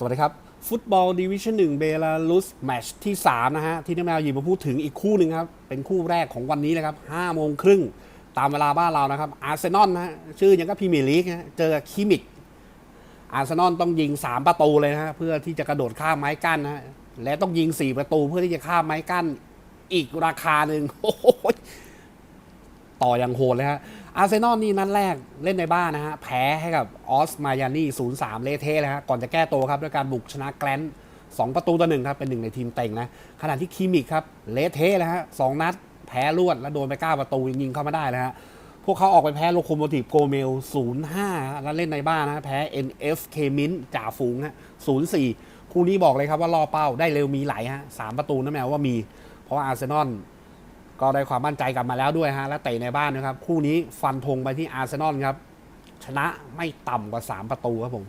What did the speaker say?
สวัสดีครับ ฟุตบอลดิวิชั่นหนึ่งเบลารุสแมตช์ที่ 3 นะฮะ ที่น้ำแมวหยิบมาพูดถึงอีกคู่หนึ่งครับ เป็นคู่แรกของวันนี้เลยครับ5โมงครึ่งตามเวลาบ้านเรานะครับอาร์เซนอลนะฮะชื่อยังก็พรีเมียร์ลีกนะเจอคิมิกอาร์เซนอลต้องยิง 3 ประตูเลยนะฮะ เพื่อที่จะกระโดดข้ามไม้กั้นนะฮะและต้องยิง 4 ประตูเพื่อที่จะข้ามไม้กั้น อีกราคาหนึ่งโอ้โห ต่ออย่างโหดเลยฮะอาร์เซนอลนี่นัดแรกเล่นในบ้านนะฮะ แพ้ให้กับออสมายานี่0-3เลเทเลยฮะ ก่อนจะแก้ตัวครับด้วยการบุกชนะแกลน2ประตูต่อหนึ่งครับ เป็นหนึ่งในทีมเต็งนะ ขณะที่คิมิกครับเลเทเลยฮะสองนัดแพ้รวดแล้วโดนไป9ประตูยิงเข้ามาได้เลยฮะ พวกเขาออกไปแพ้โลโคโมทีฟโกเมล0-5แล้วเล่นในบ้านนะแพ้ NF เคมินจ่าฝูงฮะ0-4คู่นี้บอกเลยครับว่าล่อเป้าได้เร็วมีไหลฮะสามประตูนะแมวว่ามี เพราะว่าอาร์เซนอล ก็ได้ความมั่นใจกลับมาแล้วด้วยฮะ และเตะในบ้านนะครับ คู่นี้ฟันธงไปที่อาร์เซนอลครับ ชนะไม่ต่ำกว่า 3 ประตูครับผม